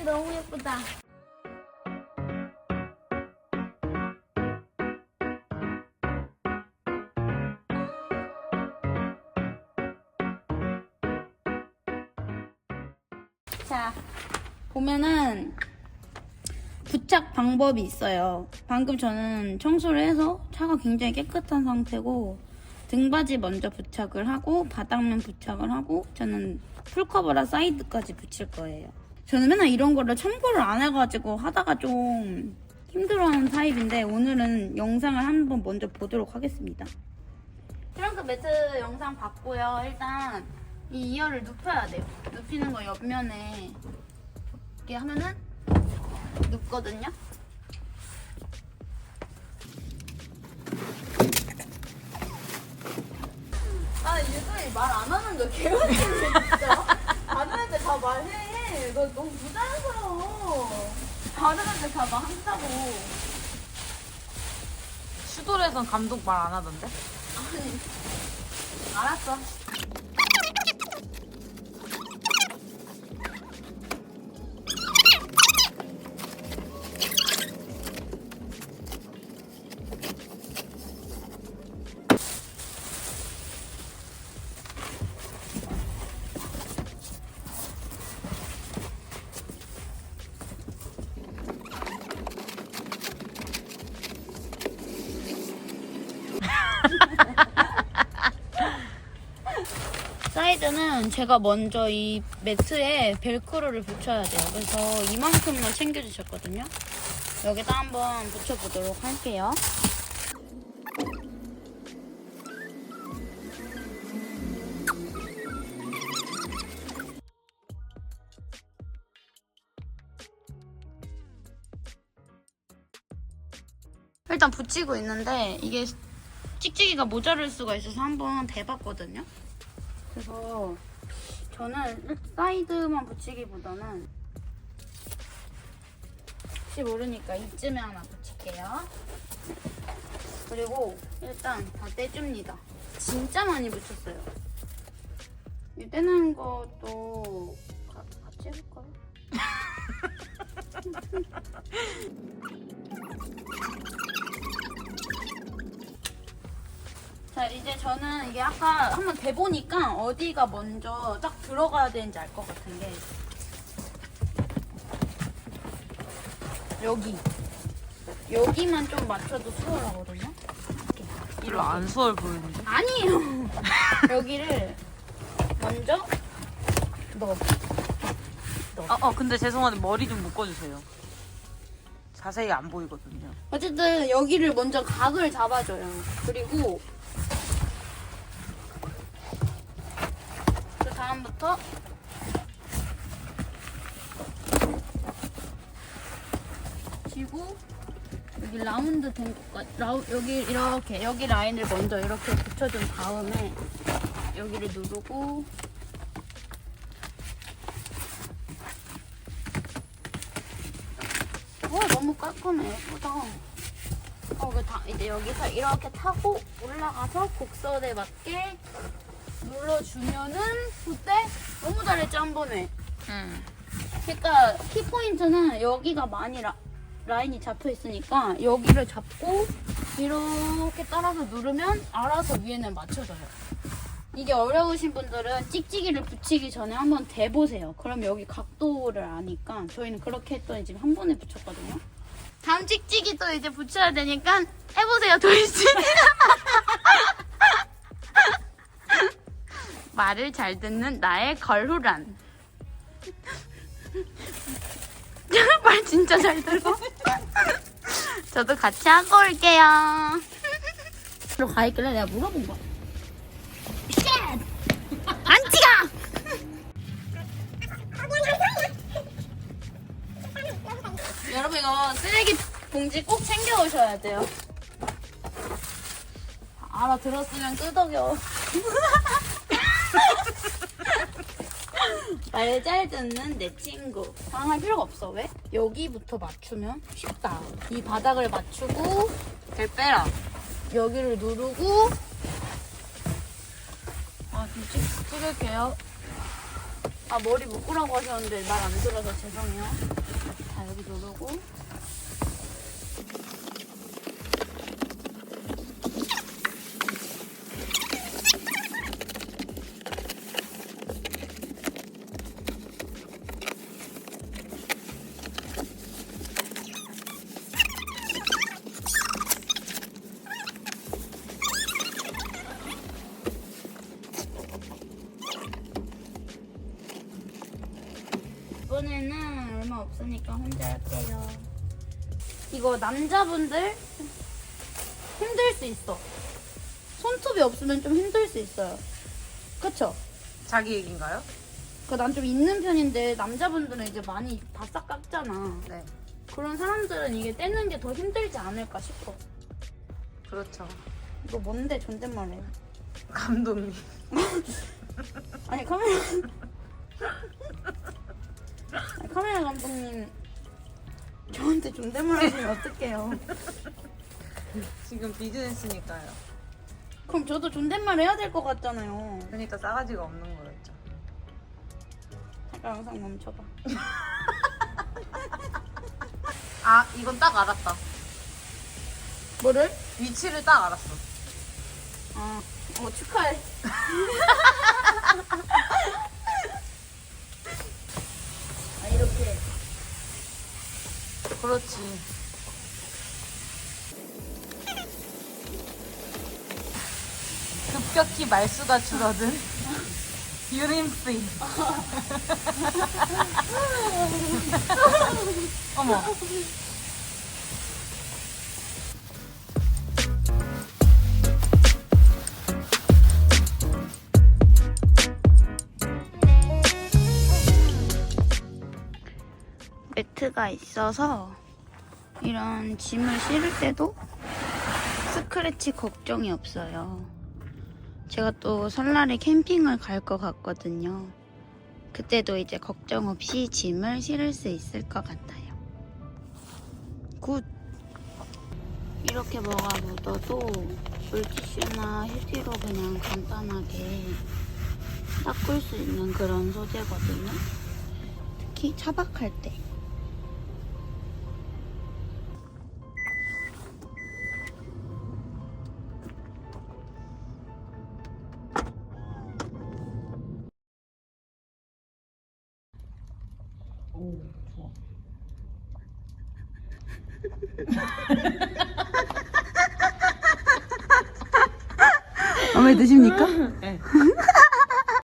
음, 너무 예쁘다. 자, 보면은 부착 방법이 있어요. 방금 저는 청소를 해서 차가 굉장히 깨끗한 상태고 등받이 먼저 부착을 하고 바닥면 부착을 하고 저는 풀커버랑 사이드까지 붙일 거예요. 저는 맨날 이런 거를 참고를 안 해가지고 하다가 좀 힘들어하는 타입인데 오늘은 영상을 한번 먼저 보도록 하겠습니다. 트렁크 매트 영상 봤고요. 일단 이 이어를 눕혀야 돼요. 눕히는 거 옆면에 이렇게 하면은 눕거든요. 아 유도이 말 안 하는 거 개웃기네 진짜. 너 너무 부자연스러워. 다른 애들 다 말한다고. 슈돌에선 감독 말 안 하던데? 아니 알았어. 사이드는 제가 먼저 이 매트에 벨크로를 붙여야 돼요. 그래서 이만큼만 챙겨주셨거든요. 여기다 한번 붙여보도록 할게요. 일단 붙이고 있는데 이게 찍찍이가 모자랄 수가 있어서 한번 대봤거든요. 그래서 저는 사이드만 붙이기보다는 혹시 모르니까 이쯤에 하나 붙일게요. 그리고 일단 다 떼줍니다. 진짜 많이 붙였어요. 이 떼는 것도 가- 같이 해볼까요? 자 이제 저는 이게 아까 한번 대보니까 어디가 먼저 딱 들어가야 되는지 알 것 같은 게 여기 여기만 좀 맞춰도 수월하거든요 이렇게. 별로 안 수월 보이는데? 아니에요 여기를 먼저 넣어 아, 어, 근데 죄송한데 머리 좀 묶어주세요. 자세히 안 보이거든요. 어쨌든 여기를 먼저 각을 잡아줘요. 그리고 그 다음부터 쥐고 여기 라운드 된 것까지 라우, 여기 이렇게 여기 라인을 먼저 이렇게 붙여준 다음에 여기를 누르고 와 너무 깔끔해 예쁘다. 어, 그 다, 이제 여기서 이렇게 타고 올라가서 곡선에 맞게 눌러주면은 그때 너무 잘했죠 한 번에. 응. 그러니까 키 포인트는 여기가 많이 라, 라인이 잡혀 있으니까 여기를 잡고 이렇게 따라서 누르면 알아서 위에는 맞춰져요. 이게 어려우신 분들은 찍찍이를 붙이기 전에 한번 대보세요. 그럼 여기 각도를 아니까 저희는 그렇게 했더니 지금 한 번에 붙였거든요. 다음 찍찍이 또 이제 붙여야 되니까 해보세요, 도희 씨. 말을 잘 듣는 나의 걸후란. 말 진짜 잘 들어. 저도 같이 하고 올게요. 로 가있길래 내가 물어본. 쉣! 안 찍어! 여러분 이거 쓰레기 봉지 꼭 챙겨 오셔야 돼요. 알아들었으면 끄덕여. 말 잘 듣는 내 친구. 당할 필요가 없어. 왜? 여기부터 맞추면 쉽다. 이 바닥을 맞추고 벨 빼라. 여기를 누르고 아, 좀 찍, 찍을게요. 아 머리 묶으라고 하셨는데 말 안 들어서 죄송해요. 자 여기 누르고. 이번에는 얼마 없으니까 혼자 할게요. 이거 남자분들 힘들 수 있어. 손톱이 없으면 좀 힘들 수 있어요. 그쵸? 자기 얘기인가요? 그난 좀 있는 편인데 남자분들은 이제 많이 바싹 깎잖아. 네. 그런 사람들은 이게 떼는 게 더 힘들지 않을까 싶어. 그렇죠. 이거 뭔데 존댓말해? 감독님. 아니 카메라 카메라 감독님 저한테 존댓말 하시면 어떡해요? 지금 비즈니스니까요. 그럼 저도 존댓말 해야 될 것 같잖아요. 그러니까 싸가지가 없는 거였죠. 잠깐 영상 멈춰봐. 아, 이건 딱 알았다. 뭐를? 위치를 딱 알았어. 아, 어 축하해. 아 이렇게 그렇지. 급격히 말수가 줄어든 유림씨. 어머. 매트가 있어서 이런 짐을 실을 때도 스크래치 걱정이 없어요. 제가 또 설날에 캠핑을 갈 것 같거든요. 그때도 이제 걱정 없이 짐을 실을 수 있을 것 같아요. 굿! 이렇게 뭐가 묻어도 물티슈나 휴지로 그냥 간단하게 닦을 수 있는 그런 소재거든요. 특히 차박할 때. 마음에 드십니까?